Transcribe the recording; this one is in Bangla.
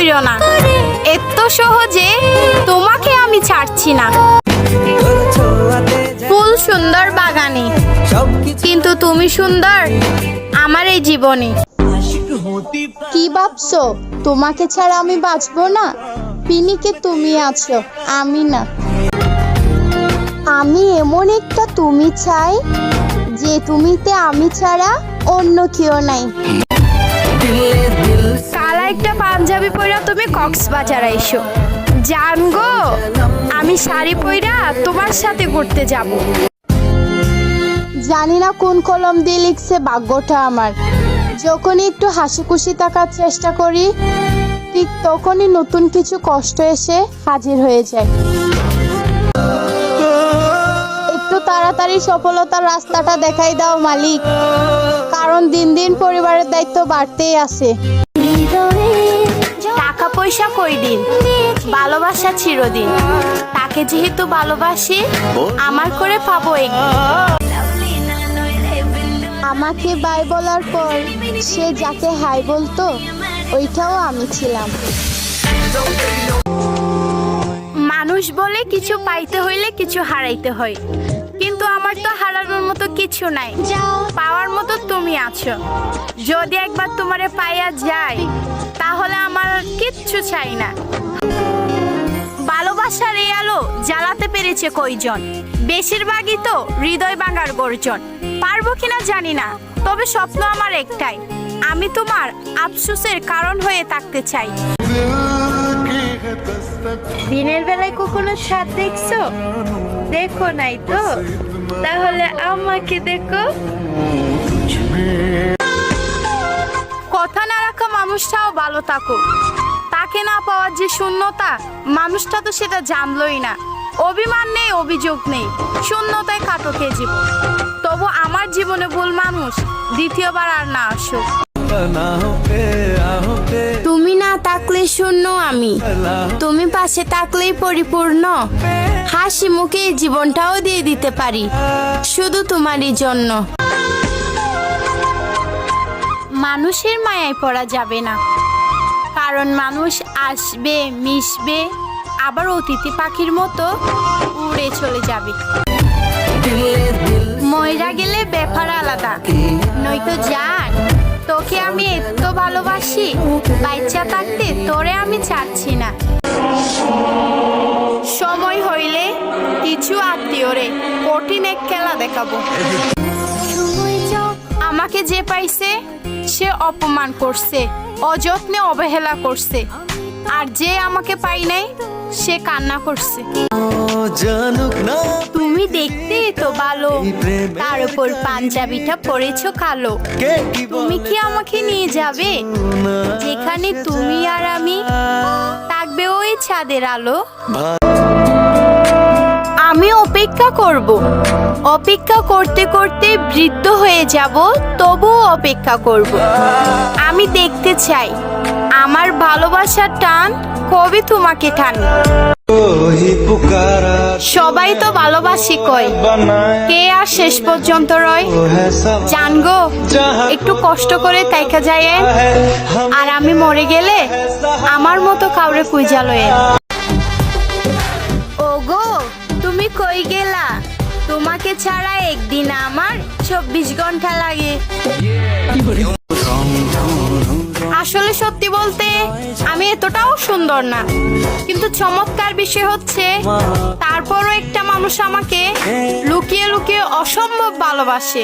কইরো না। এত সহজে তোমাকে আমি ছাড়ছি না। ফুল সুন্দর বাগানে, কিন্তু তুমি সুন্দর আমার এই জীবনে। কি ভাবছ? তোমাকে ছাড়া আমি বাঁচবো না? পিনিকে তুমি আছো, আমি না। আমি এমন একটা তুমি চাই, যে তুমিতে আমি ছাড়া অন্য কেউ নাই। একটা পাঞ্জাবি পইরা তুমি কক্সবাজার আইসো জান গো, আমি শাড়ি পইরা তোমার সাথে ঘুরতে যাব। জানি না কোন কলম দিয়ে লিখছে ভাগ্যটা আমার। যখনই একটু হাসি খুশি থাকার চেষ্টা করি, ঠিক তখনই নতুন কিছু কষ্ট এসে হাজির হয়ে যায়। একটু তাড়াতাড়ি সফলতার রাস্তাটা দেখাই দাও মালিক, কারণ দিন দিন পরিবারের দায়িত্ব বাড়তেই আছে। পয়সা কই দিন ভালোবাসা চিরদিন। তাকে যেহেতু ভালোবাসি আমার করে পাবো আমাকে বাই বলার পর সে যাকে হাই বলতো ওইটাও আমি ছিলাম। মানুষ বলে কিছু পাইতে হইলে কিছু হারাইতে হয় কিন্তু আমার তো হারানোর মতো কিছু নাই। পাওয়ার মতো তুমি আছো। যদি একবার তোমারে পাইয়া যায় তাহলে আমার কিচ্ছু চাই না। ভালোবাসার এই আলো জ্বালাতে পেরেছে কয়জন? বেশিরভাগই তো হৃদয় ভাঙার গর্জন। পারব কিনা জানি না, তবে স্বপ্ন আমার একটাই। আমি তোমার আফসোসের কারণ হয়ে থাকতে চাই। দিনের বেলায় কখনো সাত দেখছ? দেখো নাই তো? তাহলে আমাকে দেখো। কথা না রাখা মানুষটাও ভালো থাকো। তাকে না পাওয়ার যে শূন্যতা, মানুষটা তো সেটা জানলই না। অভিমান নেই, অভিযোগ নেই। শূন্যতায় কাটকে জীবন? তবু আমার জীবনে ভুল মানুষ দ্বিতীয়বার আর না আসুক। তুমি না থাকলে শূন্য আমি। তুমি পাশে থাকলেই পরিপূর্ণ। হাসি মুখে জীবনটাও দিয়ে দিতে পারি। শুধু তোমারই জন্য। মানুষের মায়ায় পড়া যাবে না। কারণ মানুষ আসবে, মিশবে, আবার অতিথি পাখির মতো উড়ে চলে যাবে। ময়রা গেলে ব্যাপার আলাদা। নয়তো জান তোকে আমি এত ভালোবাসি, বাচ্চা থাকতে তোরে আমি ছাড়ছি না। সময় হইলে কিছু আত্মীয়রে কঠিন এক খেলা দেখাবো। আমাকে যে পাইছে সে অপমান করছে অযত্নে অবহেলা করছে। আর যে আমাকে পাই নাই সে কান্না করছে। তুমি দেখতে তো ভালো তার উপর পাঞ্জাবিটা পরেছো কালো। তুমি কি আমাকে নিয়ে যাবে? যেখানে তুমি আর আমি থাকবে ওই ছাদের আলো। আমি অপেক্ষা করব। অপেক্ষা করতে করতে বৃদ্ধ হয়ে যাব, তবুও অপেক্ষা করব। আমি দেখতে চাই, আমার ভালোবাসার টান কবে তোমাকে টানে? সবাই তো ভালোবাসি কয়, কে আর শেষ পর্যন্ত রয়? জান গো, একটু কষ্ট করে তাইকা যায় আর আমি মরে গেলে আমার মতো কাউরে কুইজা লয়ে ছাড়া একদিন আমার চব্বিশ ঘণ্টা লাগে। আসলে সত্যি বলতে, আমি এতটাও সুন্দর না। কিন্তু চমৎকার বিষয় হচ্ছে, তারপরও একটা মানুষ আমাকে লুকিয়ে লুকিয়ে অসম্ভব ভালোবাসে।